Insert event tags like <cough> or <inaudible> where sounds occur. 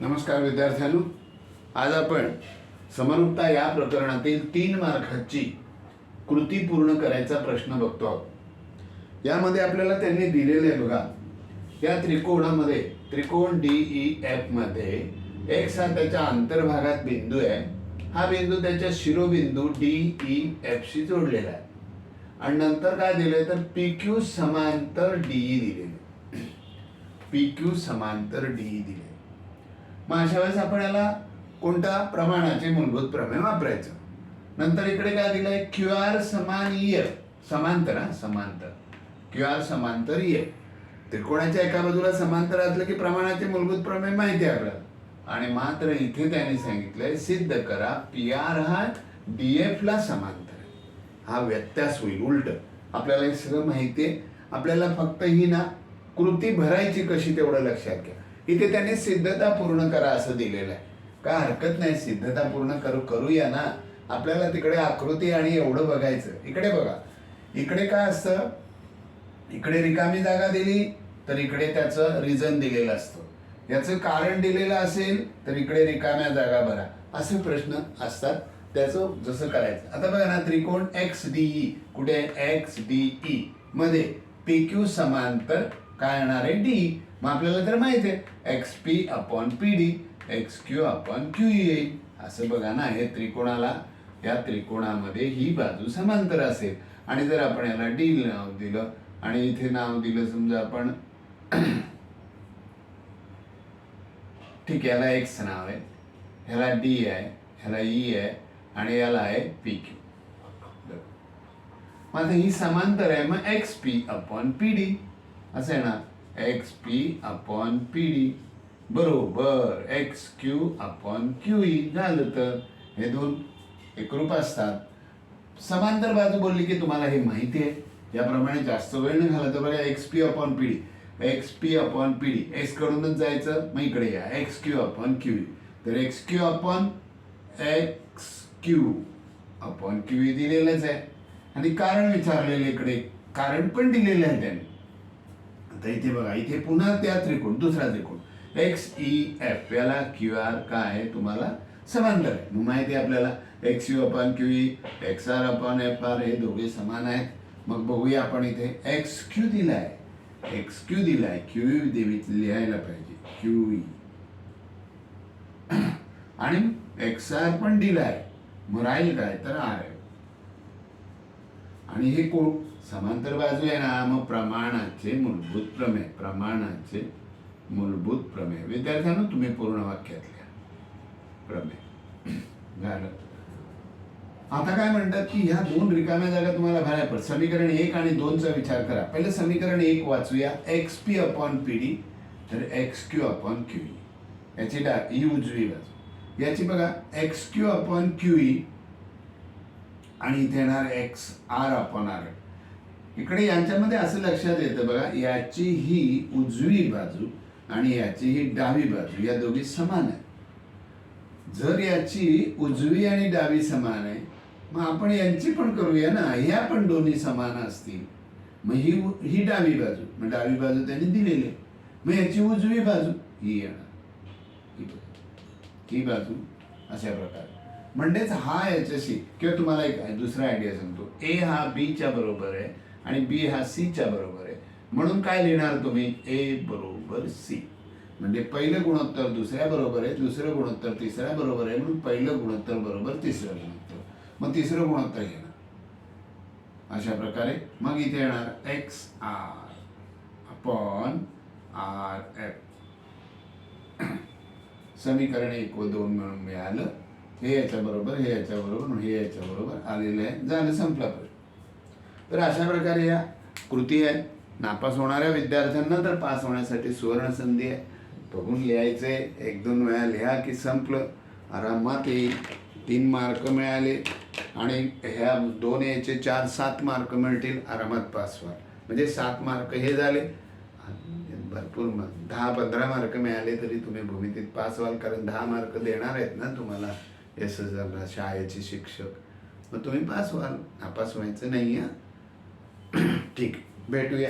नमस्कार विद्यार्थ्यांनो. आज आपण समरूपता या प्रकरणातील तीन मार्काची कृती पूर्ण करायचा प्रश्न बघतो आहोत. यामध्ये आपल्याला त्यांनी दिलेले आहे बघा. या त्रिकोणामध्ये त्रिकोण डी ई e, एफमध्ये एक्स हा त्याच्या अंतर्भागात बिंदू आहे. हा बिंदू त्याच्या शिरोबिंदू डी ई e, एफशी जोडलेला आहे. आणि नंतर काय दिलंय तर पी क्यू समांतर डी ई e दिलेले. पी क्यू समांतर डी ई दिले मग अशा वेळेस आपण याला कोणत्या प्रमाणाचे मूलभूत प्रमेय वापरायचं? नंतर इकडे काय दिलंय? क्यू आर समान इय समांतर हा? समांतर. क्यू आर समांतर इय त्रिकोणाच्या एका बाजूला समांतर असलं की प्रमाणाचे मूलभूत प्रमेय माहिती आहे आपल्याला. आणि मात्र इथे त्यांनी सांगितलंय सिद्ध करा पी आर हा डी ला समांतर. हा व्यत्यास होईल उलट. आपल्याला हे सगळं माहिती आहे. आपल्याला फक्त ही ना कृती भरायची कशी तेवढं लक्षात घ्या. इथे त्यांनी सिद्धता पूर्ण करा असं दिलेलं आहे. का हरकत नाही सिद्धता पूर्ण करू करूया ना. आपल्याला तिकडे आकृती आणि एवढं बघायचं. इकडे बघा. इकडे काय असतं? इकडे रिकामी जागा दिली तर इकडे त्याचं रिझन दिलेलं असतं. याचं कारण दिलेलं असेल तर इकडे रिकाम्या जागा भरा. असे प्रश्न असतात. त्याचं जसं करायचं. आता बघा ना त्रिकोण एक्स डी ई कुठे एक्स डी ई मध्ये पी क्यू समांतर काय येणार आहे? डी मग आपल्याला तर माहिती आहे. X P upon P D X Q upon Q येईल असं बघा ना हे त्रिकोणाला या त्रिकोणामध्ये ही बाजू समांतर असेल. आणि जर आपण याला डी नाव दिलं आणि इथे नाव दिलं समजा आपण ठीक आहे याला एक्स नाव आहे. ह्याला डी आहे ह्याला ई आहे आणि याला आहे पी क्यू मग ही समांतर आहे मग X P upon P D असं आहे ना X P upon P D बरोबर X Q upon Q E झालं तर? हे दोन एकरूप असतात. समांतर बाजू बोलली की तुम्हाला हे माहिती आहे. याप्रमाणे जास्त वेळ न घाला तर बघा X P upon P D X P upon P D X कडूनच जायचं. मग इकडे या. X Q upon Q E तर X Q upon X Q upon Q E दिलेलंच आहे. आणि कारण विचारलेलं इकडे. कारण पण दिलेलं आहे त्याने. आता इथे बघा. इथे पुन्हा त्या त्रिकोण दुसरा त्रिकोण. एक्स ई एफ याला क्यू आर काय आहे तुम्हाला समांतर आहे. मग माहिती आहे आपल्याला X U upon Q E X R upon F R हे दोघे समान आहेत. मग बघूया आपण इथे एक्स क्यू दिलाय. एक्स क्यू दिलाय. क्यू ई e देवीत लिहायला पाहिजे. Q E e. <clears throat> आणि एक्स आर पण दिलाय. मग राहील काय? तर आर आहे. आणि हे कोण? समांतर बाजू आहे ना मग प्रमाणाचे मूलभूत प्रमेय प्रमाणाचे मूलभूत प्रमेय. विद्यार्थ्यांनो तुम्ही पूर्ण वाक्यात लिहा प्रमेय. झालं. आता काय म्हणतात की ह्या दोन रिकाम्या जागा तुम्हाला भरायला पड समीकरण एक आणि दोनचा विचार करा. पहिलं समीकरण एक वाचूया. X P upon P D तर X Q upon Q E याची डा ही उजवी बाजू. याची बघा X Q upon Q E आणि इथे येणार एक्स आर अपॉन आर इकडे यांच्यामध्ये असं लक्षात येतं बघा याची ही उजवी बाजू आणि याची ही डावी बाजू या दोघी समान आहे जर याची उजवी आणि डावी समान आहे मग आपण यांची पण करूया ना? ह्या पण दोन्ही समान असतील. मग ही ही डावी बाजू मग डावी बाजू त्यांनी दिलेली. आहे. मग याची उजवी बाजू ही येणार. ही बाजू अशा प्रकारे. म्हणजेच हा याच्याशी किंवा तुम्हाला एक दुसरा आयडिया सांगतो. ए हा बीच्या बरोबर आहे. आणि बी हा सीच्या बरोबर आहे. म्हणून काय लिहिणार तुम्ही? ए बरोबर सी. म्हणजे पहिलं गुणोत्तर दुसऱ्या बरोबर आहे दुसरं गुणोत्तर तिसऱ्या बरोबर आहे म्हणून पहिलं गुणोत्तर बरोबर तिसरं गुणोत्तर. मग तिसरं गुणोत्तर घेणार अशा प्रकारे मग इथे येणार X R upon R F समीकरण एक व दोन मिळून मिळालं. हे याच्या बरोबर हे याच्या बरोबर हे याच्या बरोबर आलेलं आहे. झालं संपला प्रश्न. तर अशा प्रकारे या कृती आहे. नापास होणाऱ्या विद्यार्थ्यांना तर पास होण्यासाठी सुवर्ण संधी आहे. बघून लिहायचे एक दोन वेळा लिहा की संपलं. आरामात येईल. तीन मार्क मिळाले आणि ह्या दोन याचे चार सात मार्क मिळतील. आरामात पास व्हा. म्हणजे सात मार्क हे झाले. भरपूर मग दहा पंधरा मार्क मिळाले तरी तुम्ही भूमितीत पास व्हाल. कारण दहा मार्क देणार आहेत ना तुम्हाला एस एस शाळेचे शिक्षक. मग तुम्ही पास व्हाल. नापास व्हायचं नाही आहे ठीक भेटूया.